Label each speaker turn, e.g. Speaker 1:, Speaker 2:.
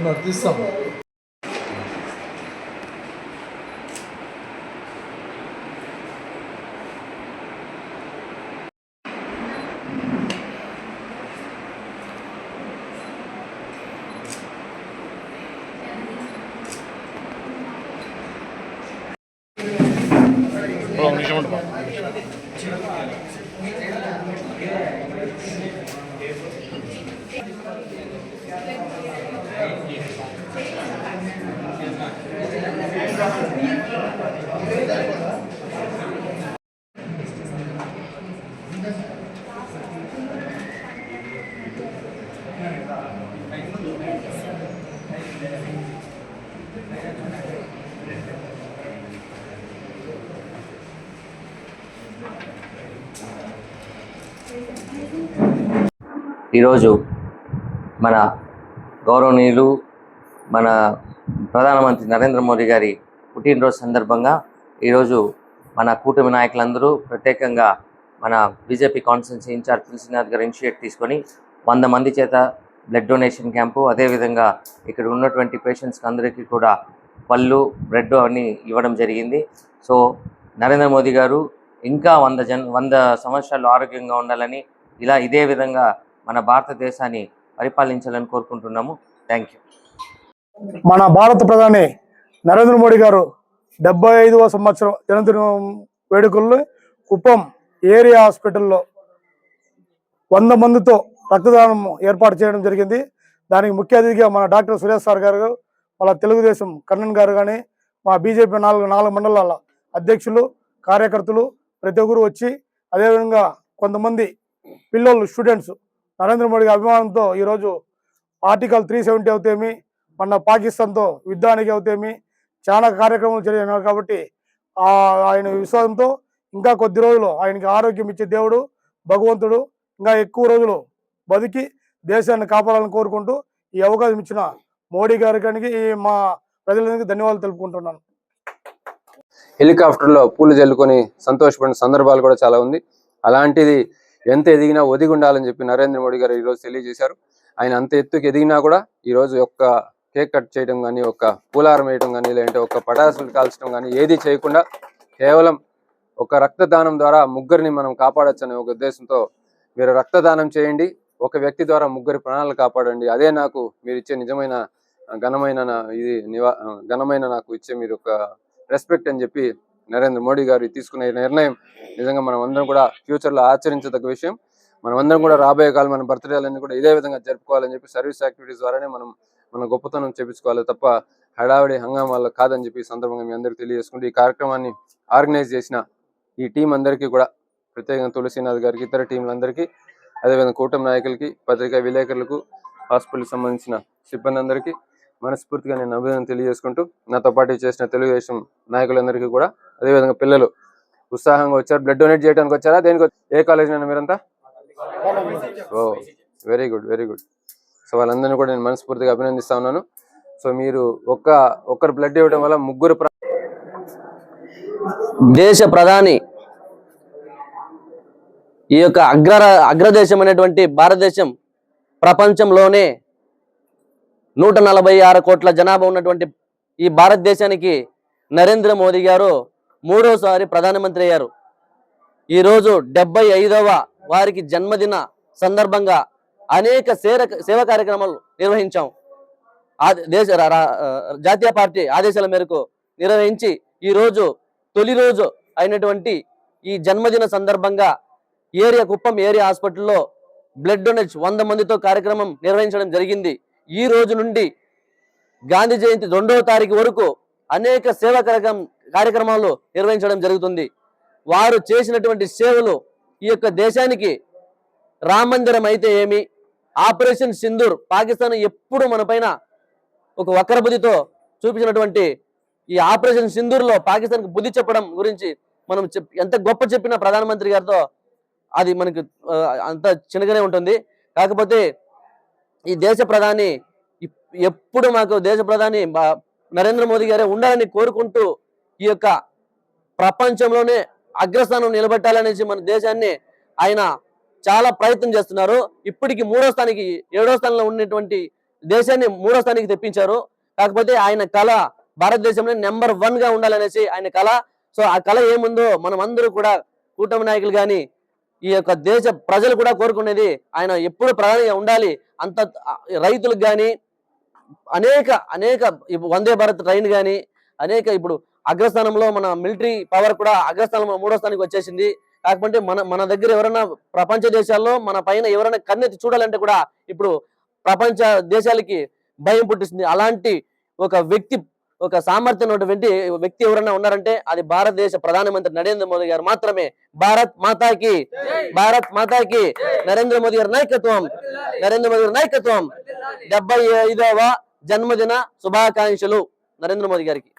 Speaker 1: నరేంద్ర మోడీ గారి నాయకత్వం
Speaker 2: వర్దిల్లాలి
Speaker 1: నరేంద్ర మోడీ గారి నాయకత్వం
Speaker 2: వర్దిల్లాలి
Speaker 3: ఈరోజు మన గౌరవనీయులు మన ప్రధానమంత్రి నరేంద్ర మోడీ గారి పుట్టినరోజు సందర్భంగా ఈరోజు మన కూటమి నాయకులందరూ ప్రత్యేకంగా మన బీజేపీ కాన్స్టిట్యున్సీ ఇన్ఛార్జ్ తులసినాథ్ గారు ఇనిషియేట్ తీసుకొని వంద మంది చేత బ్లడ్ డొనేషన్ క్యాంపు అదేవిధంగా ఇక్కడ ఉన్నటువంటి పేషెంట్స్కి అందరికీ కూడా పళ్ళు బ్రెడ్ అన్నీ ఇవ్వడం జరిగింది. సో నరేంద్ర మోదీ గారు ఇంకా వంద జన్ వంద సంవత్సరాలు ఆరోగ్యంగా ఉండాలని ఇలా ఇదే విధంగా మన భారతదేశాన్ని పరిపాలించాలని కోరుకుంటున్నాము. Thank you.
Speaker 1: మన భారత ప్రధాని నరేంద్ర మోడీ గారు డెబ్బై ఐదవ సంవత్సరం జన్మదిన వేడుకల్లో కుప్పం ఏరియా హాస్పిటల్లో వంద మందితో రక్తదానం ఏర్పాటు చేయడం జరిగింది. దానికి ముఖ్య అతిథిగా మన డాక్టర్ సురేష్ సార్ గారు వాళ్ళ తెలుగుదేశం కన్నన్ గారు కానీ మా బీజేపీ నాలుగు నాలుగు మండలాల అధ్యక్షులు కార్యకర్తలు ప్రతి ఒక్కరు వచ్చి అదేవిధంగా కొంతమంది పిల్లలు స్టూడెంట్స్ నరేంద్ర మోడీ అభిమానంతో ఈరోజు ఆర్టికల్ త్రీ సెవెంటీ అవుతేమి మన పాకిస్తాన్తో యుద్ధానికి అవుతేమి చాలా కార్యక్రమాలు జరిగినారు కాబట్టి ఆ ఆయన విశ్వాసంతో ఇంకా కొద్ది రోజులు ఆయనకి ఆరోగ్యం ఇచ్చే దేవుడు భగవంతుడు ఇంకా ఎక్కువ రోజులు బతికి దేశాన్ని కాపాడాలని కోరుకుంటూ ఈ అవకాశం ఇచ్చిన మోడీ గారికి మా ప్రజలందరికీ ధన్యవాదాలు తెలుపుకుంటున్నాను.
Speaker 2: హెలికాప్టర్లో పూలు జల్లుకొని సంతోషపడిన సందర్భాలు కూడా చాలా ఉంది. అలాంటిది ఎంత ఎదిగినా ఒదిగి ఉండాలని చెప్పి నరేంద్ర మోడీ గారు ఈరోజు తెలియజేశారు. ఆయన అంత ఎత్తుకు ఎదిగినా కూడా ఈరోజు యొక్క కేక్ కట్ చేయడం కానీ ఒక పూలారం వేయడం కానీ లేదంటే ఒక పటాసులు కాల్చడం కానీ ఏది చేయకుండా కేవలం ఒక రక్తదానం ద్వారా ముగ్గురిని మనం కాపాడచ్చు అనే ఒక ఉద్దేశంతో మీరు రక్తదానం చేయండి. ఒక వ్యక్తి ద్వారా ముగ్గురి ప్రాణాలు కాపాడండి. అదే నాకు మీరు ఇచ్చే నిజమైన ఘనమైన నా- ఇది నివా ఘనమైన నాకు ఇచ్చే మీరు ఒక రెస్పెక్ట్ అని చెప్పి నరేంద్ర మోడీ గారు తీసుకునే నిర్ణయం నిజంగా మనం అందరం కూడా ఫ్యూచర్లో ఆచరించదగ్గ విషయం. మనం అందరం కూడా రాబోయే కాలం మన బర్త్డేలన్నీ కూడా ఇదే విధంగా జరుపుకోవాలని చెప్పి సర్వీస్ యాక్టివిటీస్ ద్వారానే మనం మన గొప్పతనం చేపించుకోవాలి తప్ప హడావిడి హంగామాల్లో కాదని చెప్పి ఈ సందర్భంగా మీ అందరికీ తెలియజేసుకుంటూ ఈ కార్యక్రమాన్ని ఆర్గనైజ్ చేసిన ఈ టీం అందరికీ కూడా ప్రత్యేకంగా తులసీనాథ్ గారికి ఇతర టీంలందరికీ అదేవిధంగా కూటమి నాయకులకి పత్రికా విలేకరులకు హాస్పిటల్కి సంబంధించిన సిబ్బంది అందరికీ మనస్ఫూర్తిగా నేను అభినందన తెలియజేసుకుంటూ నాతో పాటు చేసిన తెలుగుదేశం నాయకులందరికీ కూడా అదేవిధంగా పిల్లలు ఉత్సాహంగా వచ్చారు. బ్లడ్ డొనేట్ చేయడానికి వచ్చారా? దేనికి ఏ కాలేజ్ అయినా మీరంతా? ఓ very good very good. So వాళ్ళందరినీ కూడా నేను మనస్ఫూర్తిగా అభినందిస్తా ఉన్నాను. సో మీరు ఒక్క ఒక్కరు బ్లడ్ ఇవ్వడం వల్ల ముగ్గురు
Speaker 4: దేశ ప్రధాని ఈ యొక్క అగ్ర అగ్రదేశం అనేటువంటి భారతదేశం ప్రపంచంలోనే నూట నలభై ఆరు కోట్ల జనాభా ఉన్నటువంటి ఈ భారతదేశానికి నరేంద్ర మోదీ గారు మూడోసారి ప్రధానమంత్రి అయ్యారు. ఈరోజు డెబ్బై ఐదవ వారికి జన్మదిన సందర్భంగా అనేక సేర సేవా కార్యక్రమాలు నిర్వహించాం. దేశ జాతీయ పార్టీ ఆదేశాల మేరకు నిర్వహించి ఈరోజు తొలి రోజు అయినటువంటి ఈ జన్మదిన సందర్భంగా ఏరియా కుప్పం ఏరియా హాస్పిటల్లో బ్లడ్ డొనేట్ వంద మందితో కార్యక్రమం నిర్వహించడం జరిగింది. ఈ రోజు నుండి గాంధీ జయంతి రెండవ తారీఖు వరకు అనేక సేవా కార్యక్రమం కార్యక్రమాలు నిర్వహించడం జరుగుతుంది. వారు చేసినటువంటి సేవలు ఈ యొక్క దేశానికి రామ మందిరం అయితే ఏమి? ఆపరేషన్ సింధూర్ పాకిస్తాన్ ఎప్పుడు మన పైన ఒక వక్ర బుద్ధితో చూపించినటువంటి ఈ ఆపరేషన్ సింధూర్లో పాకిస్తాన్కి బుద్ధి చెప్పడం గురించి మనం చెప్- ఎంత గొప్ప చెప్పిన ప్రధానమంత్రి గారితో అది మనకి అంత చిన్నగానే ఉంటుంది. కాకపోతే ఈ దేశ ప్రధాని ఎప్పుడు మాకు దేశ ప్రధాని నరేంద్ర మోదీ గారే ఉండాలని కోరుకుంటూ ఈ యొక్క ప్రపంచంలోనే అగ్రస్థానం నిలబెట్టాలనేసి మన దేశాన్ని ఆయన చాలా ప్రయత్నం చేస్తున్నారు. ఇప్పటికి మూడో స్థానికి ఏడో స్థానంలో ఉన్నటువంటి దేశాన్ని మూడో స్థానికి తెప్పించారు. కాకపోతే ఆయన కళ భారతదేశంలో నెంబర్ వన్గా ఉండాలనేసి ఆయన కళ. సో ఆ కళ ఏముందో మనం అందరూ కూడా కూటమి నాయకులు కానీ ఈ యొక్క దేశ ప్రజలు కూడా కోరుకునేది ఆయన ఎప్పుడు ప్రధానిగా ఉండాలి. అంత రైతులకు కానీ అనేక అనేక వందే భారత్ ట్రైన్ కానీ అనేక ఇప్పుడు అగ్రస్థానంలో మన మిలిటరీ పవర్ కూడా అగ్రస్థానంలో మూడో స్థానానికి వచ్చేసింది. కాకపోతే మన మన దగ్గర ఎవరైనా ప్రపంచ దేశాల్లో మన పైన ఎవరైనా కన్నెత్తి చూడాలంటే కూడా ఇప్పుడు ప్రపంచ దేశాలకి భయం పుట్టిస్తుంది. అలాంటి ఒక వ్యక్తి ఒక సామర్థ్యం ఉన్నటువంటి వ్యక్తి ఎవరైనా ఉన్నారంటే అది భారతదేశ ప్రధానమంత్రి నరేంద్ర మోదీ గారు మాత్రమే. భారత్ మాతాకి భారత్ మాతాకి నరేంద్ర మోదీ గారి నాయకత్వం నరేంద్ర మోదీ గారి నాయకత్వం. డెబ్బై ఐదవ జన్మదిన శుభాకాంక్షలు నరేంద్ర మోదీ గారికి.